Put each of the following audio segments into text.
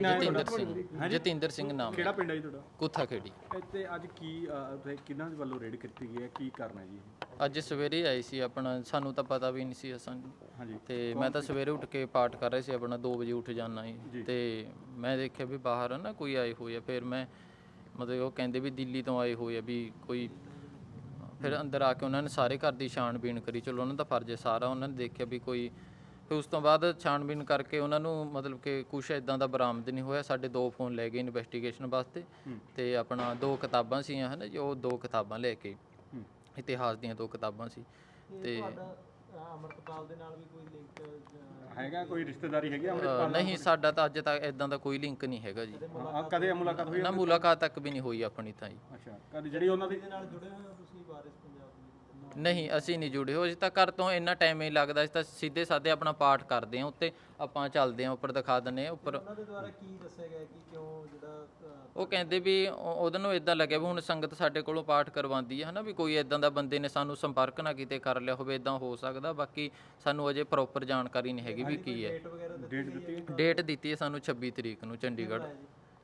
ਜਤਿੰਦਰ ਸਿੰਘ। ਜਤਿੰਦਰ ਸਿੰਘ ਨਾਮ ਕਿਹੜਾ ਪਿੰਡ ਹੈ ਜੀ ਤੁਹਾਡਾ? ਕੁੱਥਾ ਖੇੜੀ ਇੱਥੇ ਅੱਜ ਕੀ ਅਹ, ਉੱਥੇ ਕਿਹਨਾਂ ਦੇ ਵੱਲੋਂ ਰੇਡ ਕੀਤੀ ਗਈ ਹੈ? ਕੀ ਕਰਨਾ ਜੀ ਅੱਜ ਸਵੇਰੇ ਆਈ ਸੀ ਆਪਣਾ ਸਾਨੂੰ ਤਾਂ ਪਤਾ ਵੀ ਨਹੀਂ ਸੀ ਅਸਾਂ ਹਾਂਜੀ। ਤੇ ਮੈਂ ਤਾਂ ਸਵੇਰੇ ਉੱਠ ਕੇ ਪਾਠ ਕਰ ਰਿਹਾ ਸੀ ਆਪਣਾ 2 ਵਜੇ ਉੱਠ ਜਾਣਾ ਸੀ। ਤੇ ਮੈਂ ਦੇਖਿਆ ਵੀ ਬਾਹਰ ਨਾ ਕੋਈ ਆਏ ਹੋਏ ਆ। ਫਿਰ ਮੈਂ ਮਤਲਬ ਉਹ ਕਹਿੰਦੇ ਵੀ ਦਿੱਲੀ ਤੋਂ ਆਏ ਹੋਏ ਆ ਵੀ ਕੋਈ ਫਿਰ ਅੰਦਰ ਆ ਕੇ ਉਹਨਾਂ ਨੇ ਸਾਰੇ ਘਰ ਦੀ ਛਾਣਬੀਣ ਕਰੀ। ਚਲੋ ਉਹਨਾਂ ਦਾ ਫਰਜ਼ ਹੈ ਸਾਰਾ ਉਹਨਾਂ ਨੇ ਦੇਖਿਆ ਵੀ ਕੋਈ ਫਿਰ ਉਸ ਤੋਂ ਬਾਅਦ ਛਾਣਬੀਣ ਕਰਕੇ ਉਹਨਾਂ ਨੂੰ ਮਤਲਬ ਕਿ ਕੁਛ ਇਦਾਂ ਦਾ ਬਰਾਮਦ ਨਹੀਂ ਹੋਇਆ। ਸਾਡੇ ਦੋ ਫੋਨ ਲੈ ਗਏ ਇਨਵੈਸਟੀਗੇਸ਼ਨ ਵਾਸਤੇ ਤੇ ਆਪਣਾ ਦੋ ਕਿਤਾਬਾਂ ਸੀ ਹਨਾ ਜੀ ਉਹ ਦੋ ਕਿਤਾਬਾਂ ਲੈ ਕੇ। ਇਤਿਹਾਸ ਦੀਆਂ ਦੋ ਕਿਤਾਬਾਂ ਸੀ। ਤੇ ਅਮਰਤਪਾਲ ਦੇ ਨਾਲ ਵੀ ਕੋਈ ਲਿੰਕ ਹੈਗਾ ਕੋਈ ਰਿਸ਼ਤੇਦਾਰੀ ਹੈਗੀ ਨਹੀਂ ਸਾਡਾ ਤਾਂ ਅੱਜ ਤੱਕ ਇਦਾਂ ਦਾ ਕੋਈ ਲਿੰਕ ਨਹੀਂ ਹੈਗਾ ਜੀ। ਕਦੇ ਮੁਲਾਕਾਤ ਹੋਈ ਨਾ ਮੁਲਾਕਾਤ ਤੱਕ ਵੀ ਨਹੀਂ ਹੋਈ ਆਪਣੀ ਤਾਂ ਜੀ ਅੱਛਾ ਕਦੇ ਜਿਹੜੀ ਉਹਨਾਂ ਦੀ ਨਾਲ ਜੁੜੇ ਹੋਏ ਹੋ ਤੁਸੀਂ ਵਾਰਿਸ ਪੰਜਾਬ ਨਹੀਂ ਅਸੀਂ ਨਹੀਂ ਜੁੜੇ ਹੋਏ। ਅਸੀਂ ਤਾਂ ਘਰ ਤੋਂ ਇੰਨਾ ਟਾਈਮ ਹੀ ਲੱਗਦਾ ਅਸੀਂ ਤਾਂ ਸਿੱਧੇ ਸਾਦੇ ਆਪਣਾ ਪਾਠ ਕਰਦੇ ਹਾਂ ਉੱਤੇ ਆਪਾਂ ਚੱਲਦੇ ਹਾਂ ਉੱਪਰ ਦਿਖਾ ਦਿੰਦੇ ਹਾਂ ਉੱਪਰ। ਉਹਨਾਂ ਦੇ ਦੁਆਰਾ ਕੀ ਦੱਸਿਆ ਗਿਆ ਕਿ ਕਿਉਂ ਜਿਹੜਾ ਉਹ ਕਹਿੰਦੇ ਵੀ ਉਹ- ਉਹਦੇ ਨੂੰ ਇਦਾਂ ਲੱਗਿਆ ਵੀ ਹੁਣ ਸੰਗਤ ਸਾਡੇ ਕੋਲੋਂ ਪਾਠ ਕਰਵਾਉਂਦੀ ਹੈ ਹਨਾ ਵੀ ਕੋਈ ਇਦਾਂ ਦਾ ਬੰਦੇ ਨੇ ਸਾਨੂੰ ਸੰਪਰਕ ਨਾ ਕਿਤੇ ਕਰ ਲਿਆ ਹੋਵੇ ਇਦਾਂ ਹੋ ਸਕਦਾ ਬਾਕੀ ਸਾਨੂੰ ਅਜੇ ਪ੍ਰੋਪਰ ਜਾਣਕਾਰੀ ਨਹੀਂ ਹੈਗੀ ਵੀ ਕੀ ਹੈ। ਹੈ? ਡੇਟ ਦਿੱਤੀ ਹੈ ਸਾਨੂੰ 26 ਤਰੀਕ ਨੂੰ ਚੰਡੀਗੜ੍ਹ।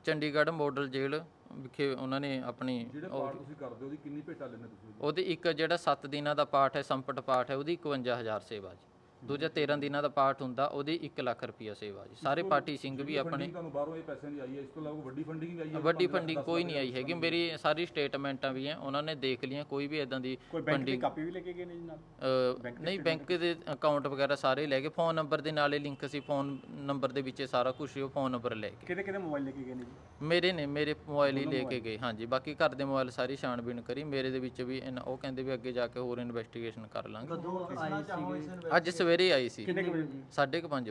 ਚੰਡੀਗੜ੍ਹ ਮਾਡਲ ਜੇਲ੍ਹ। ਵਿਖੇ ਉਹਨਾਂ ਨੇ ਆਪਣੀ ਉਹ- ਤੁਸੀਂ ਕਰਦੇ ਹੋ ਉਹਦੀ ਕਿੰਨੀ ਭੇਟਾ ਲੈਂਦੇ ਤੁਸੀਂ? ਉਹਦੇ ਇੱਕ ਜਿਹੜਾ 7 ਦਿਨਾਂ ਦਾ ਪਾਠ ਹੈ ਸੰਪਟ ਪਾਠ ਹੈ ਉਹਦੀ 51000 ਸੇਵਾ ਜੀ। ਦੂਜਾ 13 ਦਿਨਾਂ ਦਾ ਪਾਠ ਹੁੰਦਾ ਉਹਦੀ 1 ਲੱਖ ਰੁਪਿਆ ਸੇਵਾ ਜੀ। ਸਾਰੇ ਪਾਠੀ ਸਿੰਘ ਵੀ ਆਪਣੇ ਫੰਡਿੰਗ ਤੁਹਾਨੂੰ ਬਾਹਰੋਂ ਇਹ ਪੈਸਿਆਂ ਦੀ ਆਈ ਹੈ ਇਸ ਤੋਂ ਇਲਾਵਾ ਵੱਡੀ ਫੰਡਿੰਗ ਵੀ ਆਈ ਹੈ ਵੱਡੀ ਫੰਡਿੰਗ ਕੋਈ ਨਹੀਂ ਆਈ ਹੈਗੀ ਮੇਰੀ ਸਾਰੀ ਸਟੇਟਮੈਂਟਾਂ ਵੀ ਹੈ ਉਹਨਾਂ ਨੇ ਦੇਖ ਲਈਆਂ ਕੋਈ ਵੀ ਇਦਾਂ ਦੀ ਕੋਈ ਬੈਂਕ ਦੀ ਕਾਪੀ ਵੀ ਲੈ ਕੇ ਗਏ ਨੇ ਜੀ ਨਾਲ? ਅ, ਨਹੀਂ ਬੈਂਕ ਦੇ ਅਕਾਊਂਟ ਵਗੈਰਾ ਸਾਰੇ ਲੈ ਕੇ ਫੋਨ ਨੰਬਰ ਦੇ ਨਾਲੇ ਲਿੰਕ ਸੀ ਫੋਨ ਨੰਬਰ ਦੇ ਵਿੱਚ ਸਾਰਾ ਕੁਝ ਉਹ ਫੋਨ ਨੰਬਰ ਲੈ ਕੇ ਕਿਹਦੇ ਕਿਹਦੇ ਮੋਬਾਈਲ ਲੈ ਕੇ ਗਏ ਨੇ ਜੀ? ਮੇਰੇ ਨੇ ਮੇਰੇ ਮੋਬਾਈਲ ਹੀ ਲੈ ਕੇ ਗਏ ਹਾਂਜੀ ਬਾਕੀ ਘਰ ਦੇ ਮੋਬਾਈਲ ਸਾਰੀ ਛਾਣਬੀਣ ਕਰੀ ਮੇਰੇ ਦੇ ਵਿੱਚ ਵੀ ਉਹ ਕਹਿੰਦੇ ਵੀ ਅੱਗੇ ਜਾ ਕੇ ਹੋਰ ਇਨਵੈਸਟੀਗੇਸ਼ਨ ਕਰ ਲਾਂਗੇ। ਅੱਜ ਸਵੇਰੇ ਆਈ ਸੀ। ਕਿੰਨੇ ਕੁ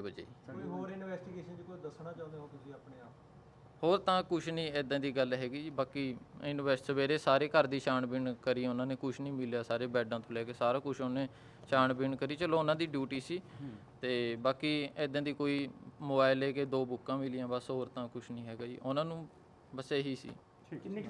ਵਜੇ? ਕੋਈ ਹੋਰ ਇਨਵੈਸਟੀਗੇਸ਼ਨ 'ਚ ਕੋਈ ਦੱਸਣਾ ਚਾਹੁੰਦੇ ਹੋ ਤੁਸੀਂ ਆਪਣੇ ਆਪ? ਹੋਰ ਤਾਂ ਕੁਝ ਨਹੀਂ ਇਦਾਂ ਦੀ ਗੱਲ ਹੈਗੀ ਜੀ। ਬਾਕੀ ਇਨਵੈਸਟ ਸਵੇਰੇ ਸਾਰੇ ਘਰ ਦੀ ਛਾਣਬੀਣ ਕਰੀ ਉਹਨਾਂ ਨੇ ਕੁਝ ਨਹੀਂ ਮਿਲਿਆ। ਸਾਰੇ ਬੈੱਡਾਂ ਤੋਂ ਲੈ ਕੇ ਸਾਰਾ ਕੁਝ ਉਹਨੇ ਛਾਣਬੀਣ ਕਰੀ। ਚਲੋ ਉਹਨਾਂ ਦੀ ਡਿਊਟੀ ਸੀ। ਤੇ ਬਾਕੀ ਇਦਾਂ ਦੀ ਕੋਈ ਮੋਬਾਈਲ ਲੈ ਕੇ ਦੋ ਬੁੱਕਾਂ ਮਿਲੀਆਂ ਬਸ ਹੋਰ ਤਾਂ ਕੁਝ ਨਹੀਂ ਹੈਗਾ ਜੀ। ਉਹਨਾਂ ਨੂੰ ਬਸ ਇਹੀ ਸੀ। ਕਿੰਨੀ